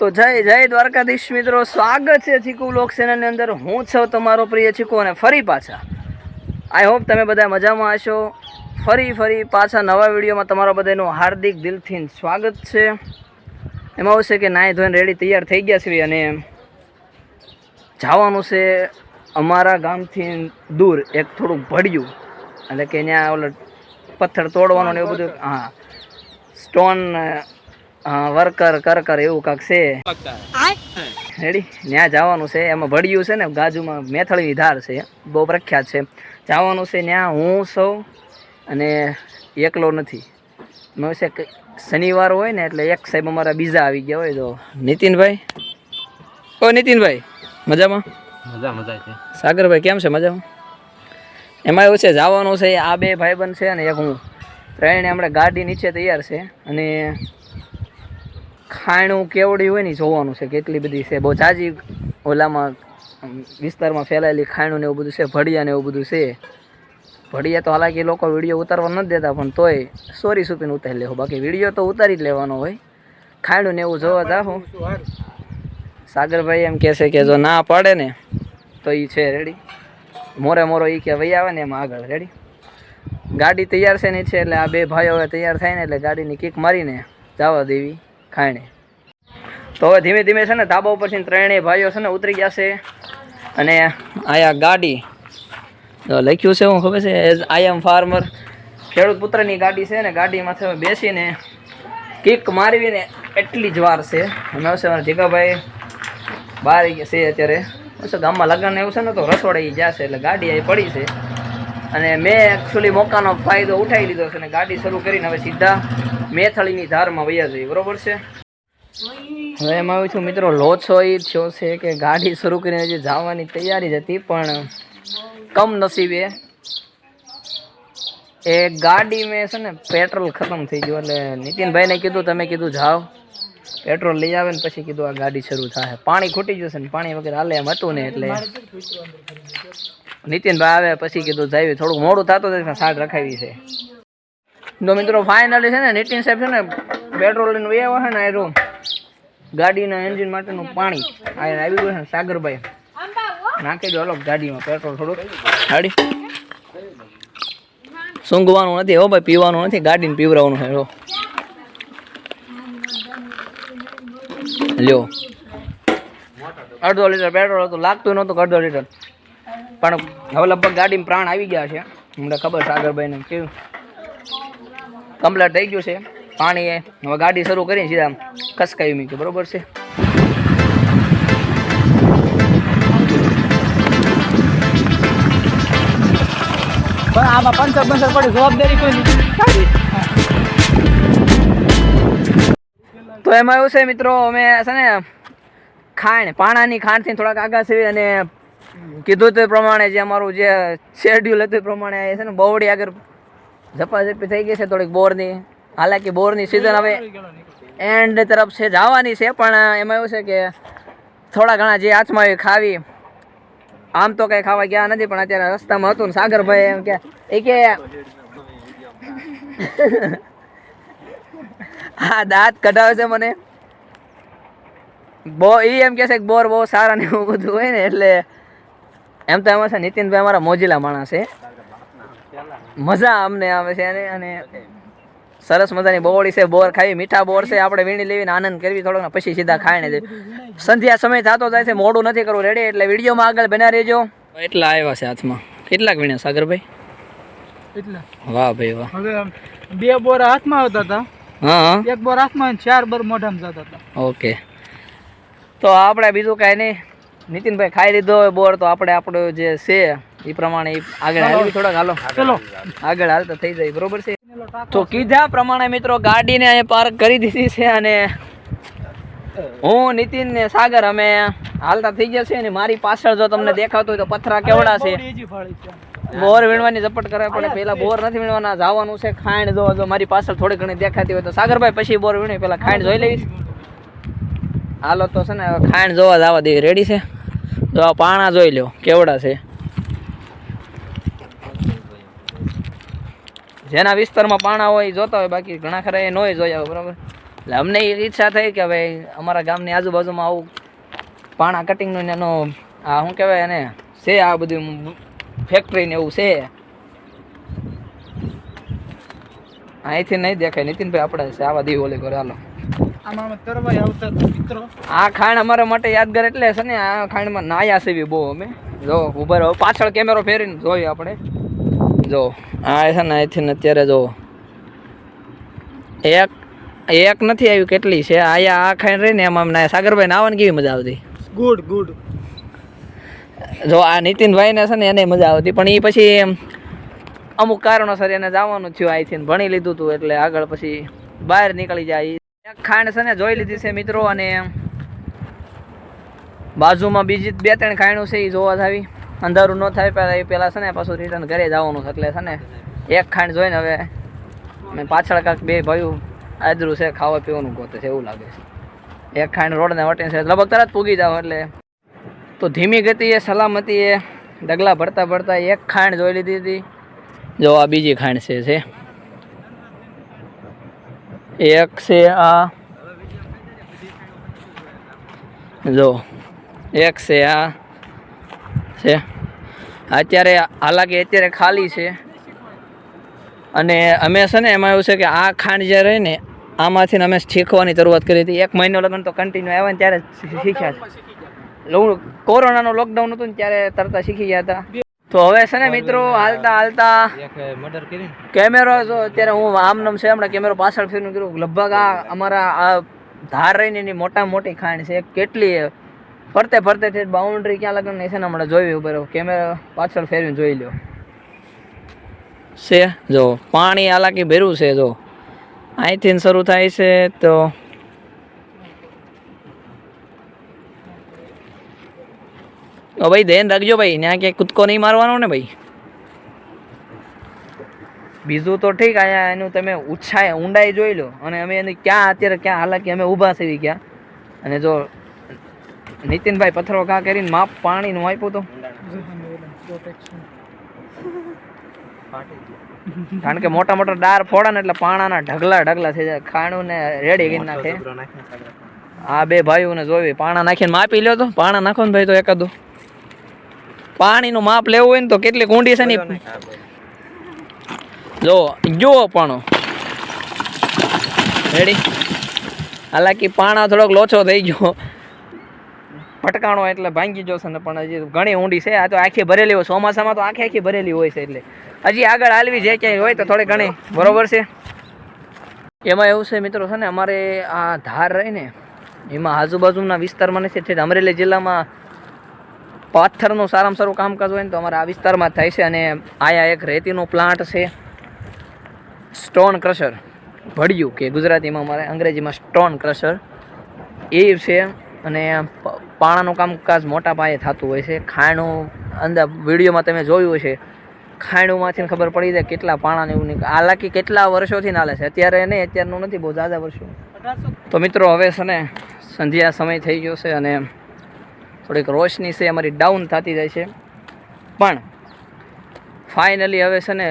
તો જય જય દ્વારકાધીશ મિત્રો. સ્વાગત છે ચીકુ લોકસેનાની અંદર. હું છું તમારો પ્રિય ચીકુ અને ફરી પાછા. આઈ હોપ તમે બધા મજામાં હશો. ફરી ફરી પાછા નવા વિડીયોમાં તમારા બધાનું હાર્દિક દિલથી સ્વાગત છે. એમાં આવશે છે કે નાહી ધોઈને રેડી તૈયાર થઈ ગયા છીએ અને જવાનું છે અમારા ગામથી દૂર. એક થોડુંક ભળ્યું એટલે કે ત્યાં ઓલો પથ્થર તોડવાનો ને એવું બધું. હા. સ્ટોન વર્કર કરકર એવું કાંક છે. રેડી? ત્યાં જવાનું છે. એમાં ભળ્યું છે ને ગાજુમાં મેથળીની ધાર છે. બહુ પ્રખ્યાત છે. જવાનું છે ત્યાં હું સૌ અને એકલો નથી. મેં છે શનિવાર હોય ને એટલે એક સાહેબ અમારા બીજા આવી ગયા હોય તો. નીતિનભાઈ? ઓ નીતિનભાઈ મજામાં? મજા મજા છે. સાગરભાઈ કેમ છે મજામાં? એમાં એવું છે જવાનું છે આ બે ભાઈબંધ છે અને એક હું. ત્રણે હમણાં ગાડી નીચે તૈયાર છે. અને ખાણું કેવડી હોય ને જોવાનું છે કેટલી બધી છે. બહુ જાજી ઓલામાં વિસ્તારમાં ફેલાયેલી ખાણું ને એવું બધું છે ભડિયા ને એવું બધું છે. ભડિયા તો હાલાકી લોકો વીડિયો ઉતારવા નથી દેતા પણ તોય સોરી સુપીને ઉતારી લેવો બાકી વીડિયો તો ઉતારી જ લેવાનો હોય. ખાણું ને એવું જોવા જાઉં સાગરભાઈ એમ કહે છે કે જો ના પડે ને તો એ છે રેડી મોરે મોરો એ કે વહી આવે ને એમાં આગળ રેડી ગાડી તૈયાર છે ને છે એટલે આ બે ભાઈઓ તૈયાર થાય ને એટલે ગાડીની કિક મારીને જવા દેવી. ખાણે તો હવે ધીમે ધીમે છે ને ધાબા ઉપરથી ત્રણેય ભાઈઓ છે ને ઉતરી ગયા છે. અને આયા ગાડી લખ્યું છે હું ખબર છે એઝ આઈ એમ ફાર્મર ખેડૂત પુત્રની ગાડી છે ને ગાડીમાંથી બેસીને કિક મારવીને એટલી જ વાર છે. અમે આવશે અમારા જીગાભાઈ, બહાર છે અત્યારે. શું ગામમાં લગ્ન એવું છે ને તો રસોડાઈ ઈ જશે એટલે ગાડી અહીં પડી છે. અને મેં એકચ્યુઅલી મોકાનો ફાયદો ઉઠાવી લીધો છે અને ગાડી શરૂ કરીને હવે સીધા મેથળીની ધારમાં વૈયા જઈએ. બરોબર છે? હવે એમાં આવ્યું છું, મિત્રો, લોચો એ થયો છે કે ગાડી શરૂ કરીને હજી જવાની તૈયારી જ હતી, પણ કમ નસીબે એ ગાડી મેં છે ને પેટ્રોલ ખતમ થઈ ગયું એટલે નીતિનભાઈને કીધું, તમે કીધું જાઓ, પેટ્રોલ લઈ આવે ને પછી કીધું આ ગાડી શરૂ થાય. પાણી ખૂટી જશે ને પાણી વગર હાલે એમ હતું ને એટલે નીતિનભાઈ આવે, પછી કીધું જાય થોડુંક મોડું થતું હતું સાડ રખાવી છે. તો મિત્રો ફાઇનલી છે ને, નીતિન સાહેબ છે ને પેટ્રોલ લઈને વહી આવે છે ને રૂમ ગાડીના એન્જિન માટેનું પાણી. આ આવી ગયું છે ને, સાગરભાઈ. નાખી દો અલગ ગાડીમાં પેટ્રોલ થોડુંક. ગાડી. સૂંઘવાનું નથી, હો ભાઈ, પીવાનું નથી, ગાડીને પીવરાવવાનું છે જો લ્યો. અડધો લીટર પેટ્રોલ હતું, લાગતું નહોતું અડધો લીટર. પણ હવે લગભગ ગાડીમાં પ્રાણ આવી ગયા છે. મને ખબર સાગરભાઈને કેવું કમ્પ્લેટ થઈ ગયું છે. પાણી એ હવે ગાડી શરૂ કરી સીધા ખસકાવી મૂકી. બરોબર છે? પણ આમાં પંચર પંચર પડી જવાબદારી કોઈ નથી. તો એમાં એવું છે મિત્રો અમે છે ને ખાણ પાણાની ખાંડથી થોડાક આગા છે અને કીધું તે પ્રમાણે જે અમારું જે શેડ્યુલ હતું એ પ્રમાણે છે ને બવડી આગળ ઝપાઝપી થઈ ગઈ છે થોડીક બોરની. હાલાકી બોરની સિઝન હવે એન્ડ તરફ છે, જવાની છે, પણ એમાં એવું છે કે થોડા ઘણા જે હાથમાં ખાવી. આમ તો કંઈ ખાવા ગયા નથી, પણ અત્યારે રસ્તામાં હતું ને સાગરભાઈ એમ કે, એ કે હા દાંત કઢાવે છે મને. બહુ એ એમ કે છે કે બોર બહુ સારા ને એવું બધું હોય ને, એટલે એમ તો એમાં છે નીતિનભાઈ અમારા મોજીલા માણસ છે. મજા અમને આવે છે અને અને સરસ મજાની બોવડી છે બોર ખાવી મીઠા બોર છે આપણે વીણી લેવીને આનંદ કરવી થોડોક ને પછી સીધા ખાઈને દે સંધ્યા સમય થતો જાય છે મોડું નથી કરવું રેડી એટલે વિડીયોમાં આગળ બના રહેજો. એટલા આવ્યા છે હાથમાં. કેટલાક વીણ્યા સાગરભાઈ? એટલા? વાહ ભાઈ વાહ. બે બોર હાથમાં આવતા હતા. હા હા. એક બોર હાથમાં ચાર બોર મોઢામાં જતા હતા. ઓકે. તો આપણે બીજું કાંઈ નહીં. નીતિનભાઈ ખાઈ લીધો હોય બોર તો આપણે આપણું જે છે એ પ્રમાણે આગળ હાલવી થોડાક. હાલો. ચલો. આગળ હાલતા થઈ જાય બરોબર છે? તો કીધા પ્રમાણે મિત્રો ગાડીને અહીંયા પાર્ક કરી દીધી છે અને હું નીતિન ને સાગર અમે હાલતા થઈ ગયા છે અને મારી પાછળ જો તમને દેખાતું હોય તો પથરા કેવડા છે. બોર વીણવાની ઝપટ કરવા પડે પેલા બોર નથી વીણવાના જવાનું છે ખાંડ જો જો મારી પાછળ થોડી ઘણી દેખાતી હોય તો. સાગરભાઈ પછી બોર વીણી પેલા ખાંડ જોઈ લઈશ. હાલો તો છે ને ખાંડ જોવા જવા દેવી રેડી છે? જો આ પાણા જોઈ લો કેવડા છે? જેના વિસ્તારમાં પાણા હોય જોતા હોય, બાકી ઘણા ખરા એ નોય જોયા હોય, બરાબર? એટલે અમને એ ઈચ્છા થઈ કે ભાઈ અમારા ગામની આજુબાજુમાં આવું પાણા કટિંગનું એનો આ શું કહેવાય એને, છે આ બધું ફેક્ટરી ને એવું છે. અહીંથી નહીં દેખાય. નીતિનભાઈ આપણે છે, આવા દી ઓલી કરે હાલો. આમાં અમે આવતા હતા મિત્રો. આ ખાણ અમારા માટે યાદગાર એટલે છે ને આ ખાણમાં નાયા સેવી બહુ અમે. જો ઊભા રહો. પાછળ કેમેરો ફેરીને જોઈએ આપણે. જો આ છે ને અહીંથી ને અત્યારે જો. એક એક નથી આવ્યું કેટલી છે? આયા આ ખાઈને રહીને એમાં નાયા સાગરભાઈ નાવાની કેવી મજા આવતી? ગુડ ગુડ જો આ નીતિનભાઈને છે ને એને મજા આવતી. પણ એ પછી અમુક કારણોસર એને જવાનું થયું. અહીંથી ને ભણી લીધું હતું એટલે આગળ પછી બહાર નીકળી જાય ખાંડ છે ને જોઈ લીધી છે મિત્રો અને બાજુમાં બીજી બે ત્રણ ખાણું છે એ જોવા થાવી અંધારું ન થાય, પહેલાં એ પહેલાં છે ને પાછું રિટર્ન ઘરે જવાનું છે એટલે છે ને એક ખાંડ જોઈને હવે મેં પાછળ કાંક બે ભાઈઓ આદરું છે, ખાવા પીવાનું ગોતે છે, એવું લાગે છે. એક ખાંડ રોડને વટીને છે, લગભગ તરત પૂગી જાવ એટલે. તો ધીમી ગતિએ, સલામતીએ ડગલા ભરતા ભરતા એક ખાંડ જોઈ લીધી હતી. જો આ બીજી ખાંડ છે. એક છે આ. જો એક છે આ. છે. અત્યારે હાલાકી અત્યારે ખાલી છે. અને અમે છે ને એમાં એવું છે કે આ ખાંડ જે રહી ને આમાંથી ને અમે શીખવાની શરૂઆત કરી હતી. એક મહિનો લગન તો કન્ટિન્યુ આવ્યા ને ત્યારે શીખ્યા છે. કોરોનાનું લોકડાઉન હતું ને ત્યારે તરતા શીખી ગયા હતા. તો હવે છે ને મિત્રો હાલતા હાલતા કેમેરો જો અત્યારે હું આમ નામ છે હમણાં કેમેરો પાછળ ફેરનું કર્યું. લગભગ આ અમારા આ ધાર રહીને એની મોટા મોટી ખાણ છે. કેટલી ફરતે ફરતે છે બાઉન્ડ્રી ક્યાં લગન છે ને હમણાં જોયું બરાબર કેમેરો પાછળ ફેરવીને જોઈ લ્યો. છે જો પાણી હાલાકી ભેરું છે જો. અહીંથી શરૂ થાય છે તો ભાઈ ધ્યાન રાખજો ભાઈ ત્યાં ક્યાંય કૂદકો નહીં મારવાનો ને ભાઈ. બીજું તો ઠીક અહીંયા એનું તમે ઉછાય ઊંડાઈ જોઈ લો. અને અમે એની ક્યાં અત્યારે ક્યાં હાલાકી અમે ઊભા થઈ ગયા અને જો નીતિનભાઈ પથ્થરો ઘા કરીને માપ પાણીનું આપ્યું તો. કારણ કે મોટા મોટા ડાર ફોડા ને એટલે પાણાના ઢગલા ઢગલા થઈ જાય. ખાણું ને રેડી કરી નાખે. આ બે ભાઈઓને જોવી પાણા નાખીને માપી લ્યો તો. પાણા નાખો ને ભાઈ તો એકાદું. પાણીનું માપ લેવું હોય ને તો કેટલી ઊંડી છે ને જો જુઓ પણ. રેડી હાલાકી પાણા થોડોક લોચો થઈ ગયો. ભટકાણો એટલે ભાંગી જશે ને પણ હજી ઘણી ઊંડી છે. આ તો આખી ભરેલી હોય. ચોમાસામાં તો આખી આખી ભરેલી હોય છે એટલે. હજી આગળ હાલવી જે ક્યાંય હોય તો થોડી ઘણી. બરોબર છે? એમાં એવું છે મિત્રો છે ને અમારે આ ધાર રહી ને એમાં આજુબાજુના વિસ્તારમાં નથી. છે અમરેલી જિલ્લામાં પાથરનું સારામાં સારું કામકાજ હોય ને તો અમારા આ વિસ્તારમાં થાય છે અને આયા એક રેતીનો પ્લાન્ટ છે. Stone crusher. ભળ્યું કે ગુજરાતીમાં અમારે અંગ્રેજીમાં સ્ટોન ક્રશર. એ છે અને પાણાનું કામકાજ મોટા પાયે થતું હોય છે. ખાયણું અંદર વિડીયોમાં તમે જોયું છે ખાયણુંમાંથી ખબર પડી જાય કેટલા પાણાને એવું નીકળે હાલાકી કેટલા વર્ષોથી નાલે છે. અત્યારે નહીં અત્યારનું નથી બહુ ઝાઝા વર્ષો. તો મિત્રો હવે છે ને સંધ્યા સમય થઈ ગયો છે અને થોડીક રોશની છે, અમારી ડાઉન થતી જાય છે. પણ ફાઇનલી હવે છે ને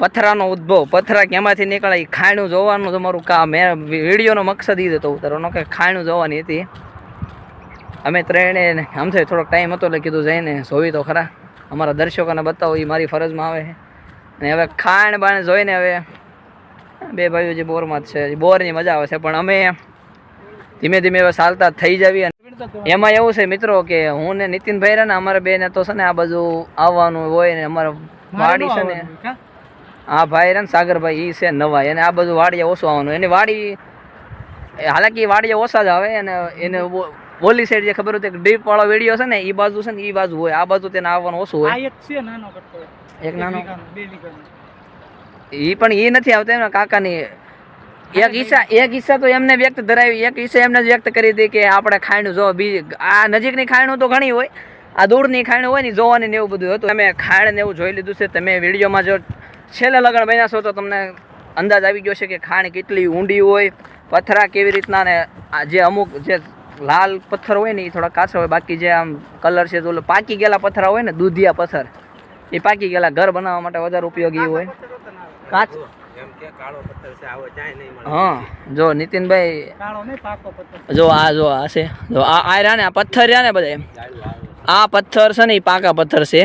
પથરાનો ઉદ્ભવ, પથરા કેમાંથી નીકળે એ ખાણું જોવાનું તમારું કામ. મેં વિડીયોનો મકસદ એ હતો ઉતારવાનો, કે ખાણું જોવાની હતી. અમે ત્રણે આમથી થોડોક ટાઈમ હતો, એટલે કીધું જઈને જોવી તો ખરા. અમારા દર્શકોને બતાવો એ મારી ફરજમાં આવે અને હવે ખાણ બાણ જોઈને હવે બે ભાઈઓ જે બોરમાં જ છે, બોરની મજા આવે છે. પણ અમે ધીમે ધીમે હવે ચાલતા થઈ જવી એમાં એવું છે મિત્રો કે હું ને નીતિનભાઈ રહ્યા ને અમારે બે ને તો છે ને આ બાજુ આવવાનું હોય ને અમારે વાડી છે ને આ ભાઈ રે ને સાગરભાઈ ઈ છે નવા એને આ બાજુ વાડીએ ઓછું આવવાનું. એની વાડી હાલાકી વાડીએ ઓછા જ આવે અને એને ઓલી સાઈડ જે ખબર હતી ડીપ વાળો વીડિયો છે ને એ બાજુ છે ને એ બાજુ હોય. આ બાજુ તેને આવવાનું ઓછું હોય. એક છે નાનો એક નાનો? એ પણ એ નથી આવતા એના કાકાની એક ઈચ્છા એક ઈચ્છા તો એમને વ્યક્ત ધરાવી એક ઈચ્છા એમને જ વ્યક્ત કરી હતી કે આપણે ખાયણું જો બીજી આ નજીકની ખાયણું તો ઘણી હોય આ દૂરની ખાયણું હોય ને જોવાની ને એવું બધું હતું. તમે ખાણ ને એવું જોઈ લીધું છે તમે વિડીયોમાં જો છેલ્લે લગ્ન બન્યા છો તો તમને અંદાજ આવી ગયો છે કે ખાણ કેટલી ઊંડી હોય પથરા કેવી રીતના ને આ જે અમુક જે લાલ પથ્થર હોય ને એ થોડા કાચા હોય બાકી જે આમ કલર છે તો પાકી ગયેલા પથ્થરા હોય ને દૂધિયા પથ્થર એ પાકી ગયેલા ઘર બનાવવા માટે વધારે ઉપયોગી હોય. કાચ હા જો નીતિનભાઈ જો આ જો આ છે. જો આ આ રહ્યા ને આ પથ્થર રહ્યા ને બધા આ પથ્થર છે ને એ પાકા પથ્થર છે.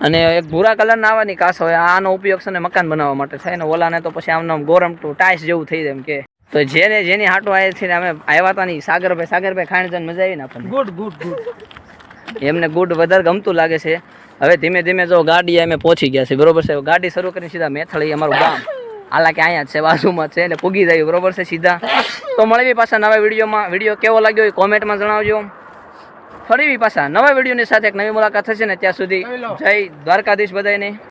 અને એક ભૂરા કલરના આવવાની કાસ હોય આનો ઉપયોગ છે ને મકાન બનાવવા માટે થાય ને ઓલાને તો પછી આમને આમ ગોરમ ટુ ટાઈસ જેવું થઈ જાય એમ કે. તો જેને જેની હાટો આવે છે ને અમે આવ્યા હતા નહીં સાગરભાઈ સાગરભાઈ ખાણ જઈને મજા આવી ને આપણને. ગુડ ગુડ ગુડ એમને ગુડ વધારે ગમતું લાગે છે. હવે ધીમે ધીમે જો ગાડી અમે પહોંચી ગયા છે બરોબર છે? ગાડી શરૂ કરીને સીધા મેથળી અમારું ગામ. હાલાકી અહીંયા જ છે બાજુમાં છે એટલે પૂગી જાય બરોબર છે સીધા. તો મળવી પાછા નવા વિડીયોમાં. વીડિયો કેવો લાગ્યો એ કોમેન્ટમાં જણાવજો. ફરી બી પાછા નવા વિડીયોની સાથે એક નવી મુલાકાત થશે ને ત્યાં સુધી જય દ્વારકાધીશ બધાને